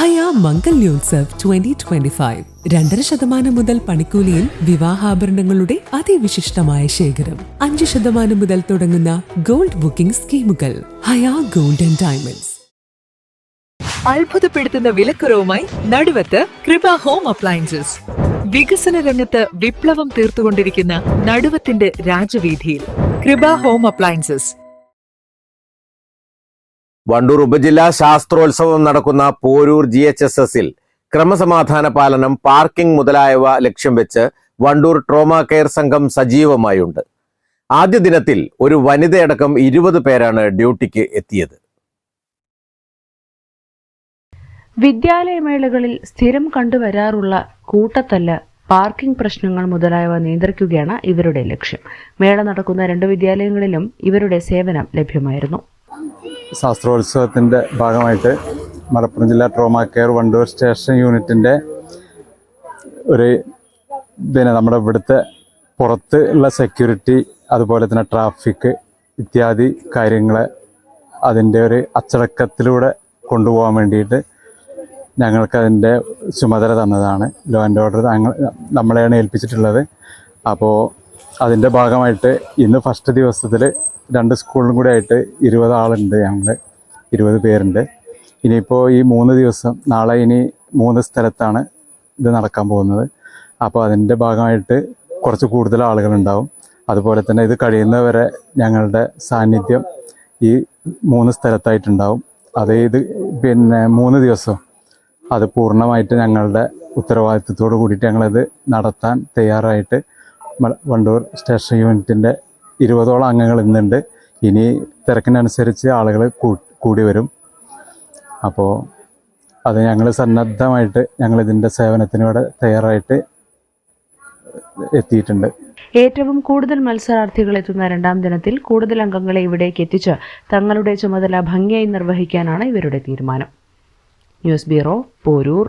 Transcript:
ഹയ Mangalyotsav twenty twenty five രണ്ടര ശതമാനം മുതൽ പണിക്കൂലിയിൽ വിവാഹാഭരണങ്ങളുടെ അതിവിശിഷ്ടമായ ശേഖരം. അഞ്ച് ശതമാനം മുതൽ തുടങ്ങുന്ന ഗോൾഡ് ബുക്കിംഗ് സ്കീമുകൾ. ഹയാ ഗോൾഡ് ആൻഡ് ഡയമണ്ട്സ്. അത്ഭുതപ്പെടുത്തുന്ന വിലക്കുറവുമായി നടുവത്ത് കൃപ ഹോം അപ്ലയൻസസ്. വികസന രംഗത്ത് വിപ്ലവം തീർത്തുകൊണ്ടിരിക്കുന്ന നടുവത്തിന്റെ രാജവീതിയിൽ കൃപ ഹോം അപ്ലയൻസസ്. വണ്ടൂർ ഉപജില്ലാ ശാസ്ത്രോത്സവം നടക്കുന്ന പോരൂർ ജി എച്ച് എസ് എസിൽ ക്രമസമാധാന പാലനം പാർക്കിംഗ് മുതലായവ ലക്ഷ്യം വെച്ച് വണ്ടൂർ ട്രോമ കെയർ സംഘം സജീവമായുണ്ട്. ആദ്യ ദിനത്തിൽ ഒരു വനിതയടക്കം ഇരുപത് പേരാണ് ഡ്യൂട്ടിക്ക് എത്തിയത്. വിദ്യാലയമേളകളിൽ സ്ഥിരം കണ്ടുവരാറുള്ള കൂട്ടത്തല്ല പാർക്കിംഗ് പ്രശ്നങ്ങൾ മുതലായവ നിയന്ത്രിക്കുകയാണ് ഇവരുടെ ലക്ഷ്യം. മേള നടക്കുന്ന രണ്ട് വിദ്യാലയങ്ങളിലും ഇവരുടെ സേവനം ലഭ്യമായിരുന്നു. ശാസ്ത്രോത്സവത്തിന്റെ ഭാഗമായിട്ട് മലപ്പുറം ജില്ലാ ട്രോമ കെയർ വണ്ടൂർ സ്റ്റേഷൻ യൂണിറ്റിന്റെ ഒരു പിന്നെ നമ്മുടെ ഇവിടുത്തെ പുറത്ത് ഉള്ള സെക്യൂരിറ്റി അതുപോലെ തന്നെ ട്രാഫിക് ഇത്യാദി കാര്യങ്ങളെ അതിന്റെ ഒരു അച്ചടക്കത്തിലൂടെ കൊണ്ടുപോകാൻ വേണ്ടിയിട്ട് ഞങ്ങൾക്ക് അതിന്റെ ചുമതല തന്നതാണ്. ലോ ആൻഡ് ഓർഡർ ഞങ്ങൾ നമ്മളെയാണ് ഏൽപ്പിച്ചിട്ടുള്ളത്. അപ്പോൾ അതിന്റെ ഭാഗമായിട്ട് ഇന്ന് ഫസ്റ്റ് ദിവസത്തിൽ രണ്ട് സ്കൂളിലും കൂടെ ആയിട്ട് ഇരുപത് ആളുണ്ട് ഞങ്ങൾ ഇരുപത് പേരുണ്ട്. ഇനിയിപ്പോൾ ഈ മൂന്ന് ദിവസം നാളെ ഇനി മൂന്ന് സ്ഥലത്താണ് ഇത് നടക്കാൻ പോകുന്നത്. അപ്പോൾ അതിന്റെ ഭാഗമായിട്ട് കുറച്ച് കൂടുതൽ ആളുകളുണ്ടാവും. അതുപോലെ തന്നെ ഇത് കഴിയുന്നവരെ ഞങ്ങളുടെ സാന്നിധ്യം ഈ മൂന്ന് സ്ഥലത്തായിട്ടുണ്ടാവും. അത് ഇത് പിന്നെ മൂന്ന് ദിവസം അത് പൂർണമായിട്ട് ഞങ്ങളുടെ ഉത്തരവാദിത്വത്തോട് കൂടിയിട്ട് ഞങ്ങളത് നടത്താൻ തയ്യാറായിട്ട് വണ്ടൂർ സ്റ്റേഷൻ യൂണിറ്റിന്റെ ഇരുപതോളം അംഗങ്ങൾ ഇന്നുണ്ട്. ഇനി തിരക്കിനനുസരിച്ച് ആളുകൾ കൂടി വരും. അപ്പോൾ അത് ഞങ്ങൾ സന്നദ്ധമായിട്ട് ഞങ്ങൾ ഇതിന്റെ സേവനത്തിനോടെ തയ്യാറായിട്ട് എത്തിയിട്ടുണ്ട്. ഏറ്റവും കൂടുതൽ മത്സരാർത്ഥികൾ എത്തുന്ന രണ്ടാം ദിനത്തിൽ കൂടുതൽ അംഗങ്ങളെ ഇവിടേക്ക് എത്തിച്ച് തങ്ങളുടെ ചുമതല ഭംഗിയായി നിർവഹിക്കാനാണ് ഇവരുടെ തീരുമാനം. News bureau Porur.